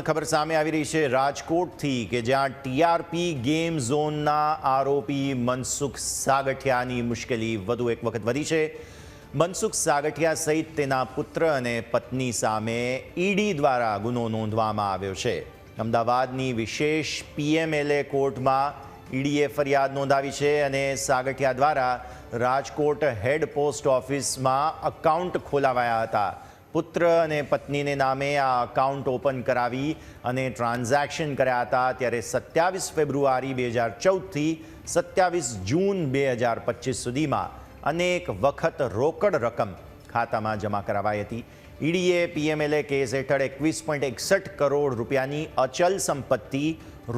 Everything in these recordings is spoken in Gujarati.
ખબર સામે આવી રહી છે રાજકોટથી કે જ્યાં ટીઆરપી ગેમ ઝોનના આરોપી મનસુખ સાગઠિયાની મુશ્કેલી વધુ એક વખત વધી છે. મનસુખ સાગઠિયા સહિત તેના પુત્ર અને પત્ની સામે ઈડી દ્વારા ગુનો નોંધવામાં આવ્યો છે. અમદાવાદની વિશેષ પીએમએલએ કોર્ટમાં ઈડીએ ફરિયાદ નોંધાવી છે અને સાગઠિયા દ્વારા રાજકોટ હેડ પોસ્ટ ઓફિસમાં અકાઉન્ટ ખોલાવાયા હતા. પુત્ર અને પત્નીને નામે આ અકાઉન્ટ ઓપન કરાવી અને ટ્રાન્ઝેક્શન કર્યા હતા ત્યારે સત્યાવીસ ફેબ્રુઆરી બે હજાર ચૌદથી સત્યાવીસ જૂન બે હજાર પચીસ સુધીમાં અનેક વખત રોકડ રકમ ખાતામાં જમા કરાવાઈ હતી. ઈડીએ, પીએમએલએ કેસ હેઠળ એકવીસ પોઈન્ટ એકસઠ કરોડ રૂપિયાની અચલ સંપત્તિ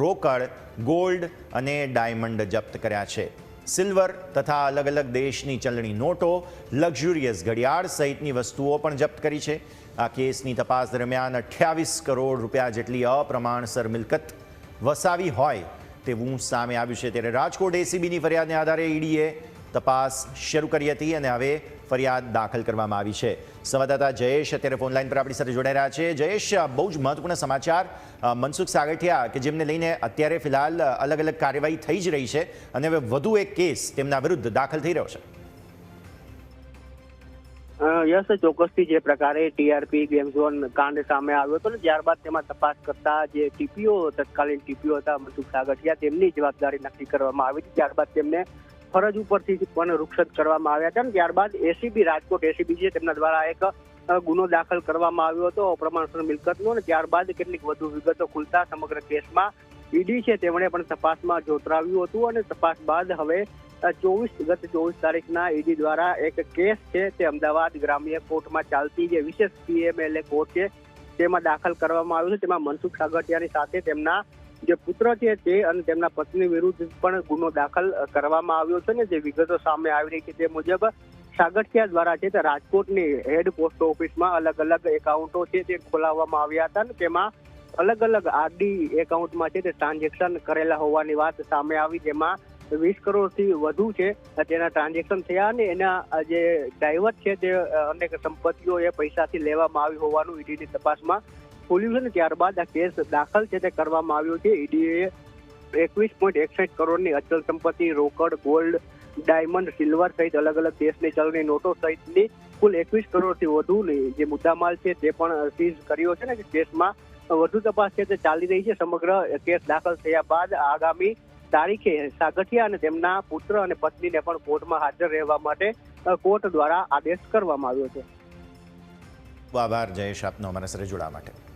રોકડ, ગોલ્ડ અને ડાયમંડ જપ્ત કર્યા છે. સિલ્વર તથા અલગ અલગ દેશની ચલણી નોટો, લક્ઝુરિયસ ઘડિયાળ સહિતની વસ્તુઓ પણ જપ્ત કરી છે. આ કેસની તપાસ દરમિયાન અઠ્યાવીસ કરોડ રૂપિયા જેટલી અપ્રમાણસર મિલકત વસાવી હોય તેવું સામે આવ્યું છે. ત્યારે રાજકોટ એસીબીની ફરિયાદને આધારે ઈડીએ તપાસ શરૂ કરી હતી અને હવે ફરિયાદ દાખલ કરવામાં આવી છે. સંવાદદાતા જયેશ અત્યારે ફોન લાઈન પર આપણી સાથે જોડાઈ રહ્યા છે. જયેશ બહુ જ મહત્વપૂર્ણ સમાચાર મનસુખ સાગઠિયા, કે જેમને લઈને અત્યારે ફિલહાલ અલગ અલગ કાર્યવાહી થઈ જ રહી છે અને હવે વધુ એક કેસ તેમના વિરુદ્ધ દાખલ થઈ રહ્યો છે. યસ, ચોક્કસથી જે પ્રકારે ટીઆરપી ગેમ ઝોન કાંડ સામે આવ્યો હતો ને ત્યારબાદ તેમાં તપાસ કરતા જે ટીપીઓ તત્કાલીન ટીપીઓ હતા, મનસુખ સાગઠિયા, તેમની જવાબદારી નક્કી કરવામાં આવી હતી. ત્યારબાદ તેમને ફરજ ઉપરથી પણ રૂક્ષત કરવામાં આવ્યા હતા અને ત્યારબાદ એસીબી, રાજકોટ એસીબી છે તેમના દ્વારા એક ગુનો દાખલ કરવામાં આવ્યો હતો, અપ્રમાણસર મિલકતનો અને ત્યારબાદ કેટલીક વધુ વિગતો ખુલતા સમગ્ર કેસમાં ઈડી છે તેમણે પણ તપાસમાં જોતરાવ્યું હતું અને તપાસ બાદ હવે ચોવીસ, ગત ચોવીસ તારીખના ઈડી દ્વારા એક કેસ છે તે અમદાવાદ ગ્રામ્ય કોર્ટમાં ચાલતી જે વિશેષ પીએમએલએ કોર્ટ છે, તેમાં દાખલ કરવામાં આવ્યું છે. તેમાં મનસુખ સાગઠિયાની સાથે તેમના જે પુત્ર છે તે અને તેમના પત્ની વિરુદ્ધ પણ ગુનો દાખલ કરવામાં આવ્યો છે ને જે વિગતો સામે આવી રહી છે તે મુજબ સાગઠિયા દ્વારા છે તે રાજકોટની હેડ પોસ્ટ ઓફિસમાં અલગ અલગ એકાઉન્ટો છે તે ખોલાવવામાં આવ્યા હતા ને તેમાં અલગ અલગ આરડી એકાઉન્ટમાં છે તે ટ્રાન્ઝેક્શન કરેલા હોવાની વાત સામે આવી જેમાં વીસ કરોડથી વધુ છે તેના ટ્રાન્ઝેક્શન થયા અને એના જે ડ્રાઈવર છે તે અનેક સંપત્તિઓ એ પૈસાથી લેવામાં આવી હોવાનું ઈડીની તપાસમાં ખુલ્યું છે ને, ત્યારબાદ આ કેસ દાખલ છે તે કરવામાં આવ્યો છે. ઈડીએ એકવીસ પોઈન્ટ એકસઠ કરોડની અચલ સંપત્તિ, રોકડ, ગોલ્ડ, ડાયમંડ, સિલ્વર સહિત અલગ અલગ દેશની ચલણી નોટો સહિતની કુલ એકવીસ કરોડથી વધુની જે મુદ્દામાલ છે તે પણ સીઝ કર્યો છે ને કેસમાં વધુ તપાસ છે તે ચાલી રહી છે. સમગ્ર કેસ દાખલ થયા બાદ આગામી તારીખે સાગઠિયા અને તેમના પુત્ર અને પત્નીને પણ કોર્ટમાં હાજર રહેવા માટે કોર્ટ દ્વારા આદેશ કરવામાં આવ્યો છે. આભાર જયેશ આપનો. અમારા સાથે જોડાવા માટે.